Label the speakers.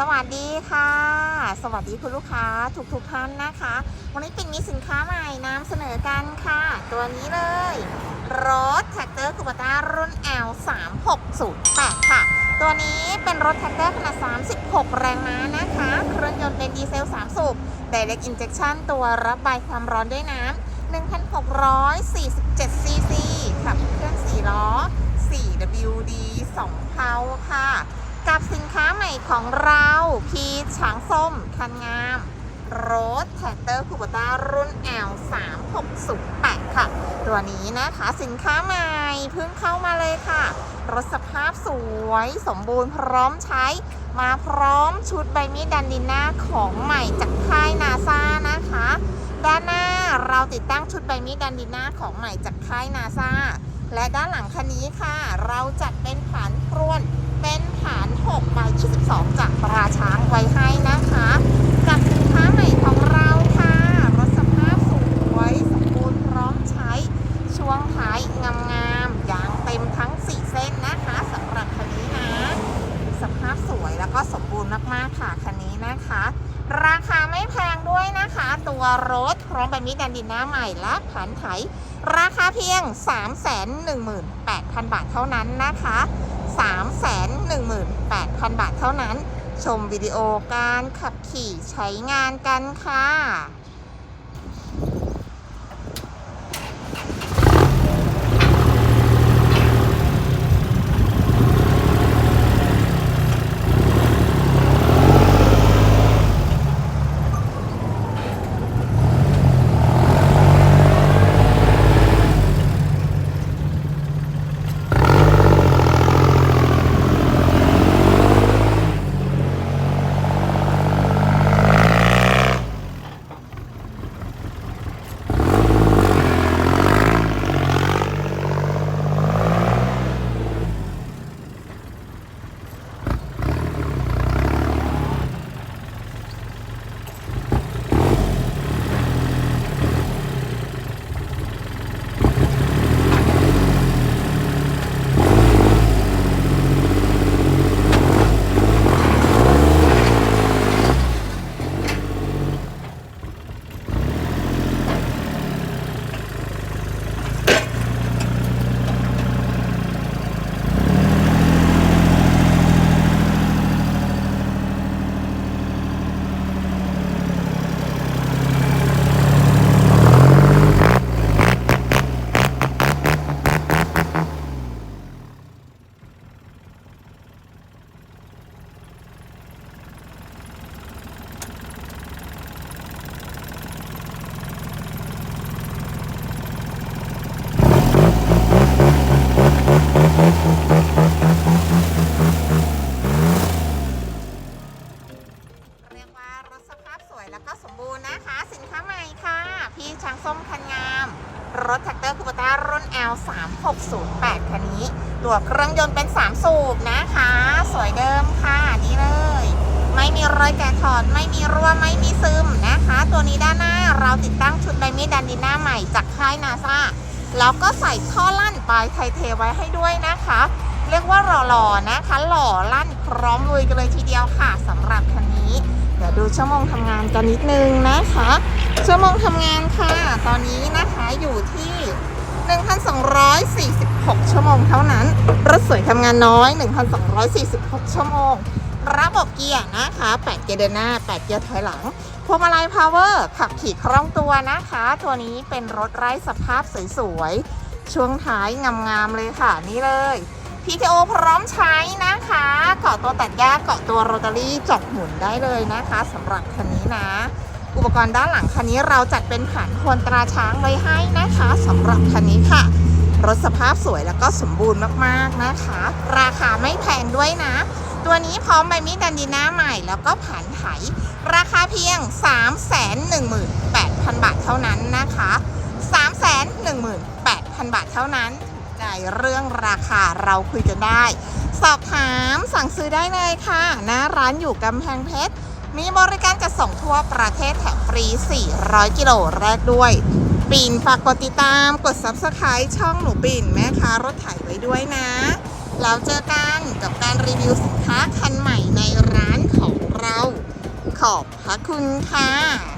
Speaker 1: สวัสดีค่ะ สวัสดีคุณลูกค้าทุกทุกๆท่านนะคะ วันนี้ปิ่นมีสินค้าใหม่นำเสนอกันค่ะ ตัวนี้เลย รถแท็กเตอร์คูปต้ารุ่น L 3 6 0 8ค่ะ ตัวนี้เป็นรถแท็กเตอร์ขนาด 36 แรงม้านะคะ เครื่องยนต์เป็นดีเซล 3 สูบ Direct Injection ตัวระบายความร้อนด้วยน้ำ1,647ซีซีขับเคลื่อน4ล้อ 4WD 2เพาค่ะ กับสินค้าใหม่ของเรา พีช้างส้ม คันงามรถแท็กเตอร์คูปต้ารุ่น L 3 6 0 8ค่ะ ตัวนี้นะคะสินค้าใหม่เพิ่งเข้ามาเลยค่ะ รถสภาพสวยสมบูรณ์พร้อมใช้ มาพร้อมชุดใบมีดดันดิน่าของใหม่จากค่ายนาซานะคะ ด้านหน้าเราติดตั้งชุดใบมีดดันดิน่าของใหม่จากค่ายนาซาและด้านหลังคันนี้ค่ะ เราจัดเป็นฐานพรวน เป็นฐาน 6by 22 จากตราช้างไว้ให้นะคะ กับสินค้าใหม่ของเราค่ะ รถสภาพสวยสมบูรณ์พร้อมใช้ ช่วงท้ายงามๆยางเต็มทั้ง 4 เส้นนะคะสำหรับคันนี้นะ สภาพสวยแล้วก็สมบูรณ์มากๆค่ะคันนี้นะคะ ราคาไม่แพงด้วยนะคะ ตัวรถพร้อมใบมีดดันดินหน้าใหม่และผันไถราคาเพียง 318,000 บาทเท่านั้นนะคะ 318,000 บาทเท่านั้น ชมวิดีโอการขับขี่ใช้งานกันค่ะ เรียกว่ารถสภาพสวยแล้วก็สมบูรณ์นะคะ สินค้าใหม่ ค่ะพี่ช้างส้มคันงาม รถแท็กเตอร์คูปต้ารุ่น L 3 6 0 8คันนี้ ตัวเครื่องยนต์เป็น 3 สูบนะคะ สวยเดิมค่ะนี่เลย ไม่มีรอยแกะถอดไม่มีรั่วไม่มีซึมนะคะ ตัวนี้ด้านหน้าเราติดตั้งชุดใบมีดดันดิน่าใหม่จากค่ายนาซาแล้วก็ใส่ท่อลั่นปลายไทเทไว้ให้ด้วยนะคะ เรียกว่าหล่อๆนะคะ หล่อลั่นพร้อมลุยกันเลยทีเดียวค่ะสำหรับคันนี้ เดี๋ยวดูชั่วโมงทำงานกันนิดนึงนะคะ ชั่วโมงทำงานค่ะ ตอนนี้นะคะอยู่ที่ 1,246 ชั่วโมงเท่านั้น รถสวยทำงานน้อย 1,246 ชั่วโมง ระบบเกียร์นะคะ 8 เกียร์เดินหน้า 8 เกียร์ถอยหลังพวงมาลัยพาวเวอร์ขับขี่คล่องตัวนะคะ ตัวนี้เป็นรถไร้สภาพสวยๆ ช่วงท้ายงามๆเลยค่ะ นี่เลย PTO พร้อมใช้นะคะเกาะตัวตัดหญ้าเกาะตัวโรตารี่จอกหมุนได้เลยนะคะสำหรับคันนี้นะ อุปกรณ์ด้านหลังคันนี้เราจัดเป็นผ่านควรตราช้างไว้ให้นะคะสำหรับคันนี้ค่ะ รถสภาพสวยแล้วก็สมบูรณ์มากๆนะคะ ราคาไม่แพงด้วยนะ ตัวนี้พร้อมใบมีดดันดีน่าใหม่แล้วก็ผ่านไถราคาเพียง 318,000 บาทเท่านั้นนะคะ318,000 บาทเท่านั้นใจเรื่องราคาเราคุยกันได้ สอบถามสั่งซื้อได้เลยค่ะหน้าร้านอยู่กำแพงเพชร มีบริการจัดส่งทั่วประเทศแถมฟรี 400 กิโลแรกด้วย ปิ่นฝากกดติดตามกด Subscribe ช่องหนูปิ่นแม่ค้ารถไถไว้ด้วยนะแล้วเจอกันกับการรีวิวสินค้าคันใหม่ในร้านของอบพระคุณค่ะ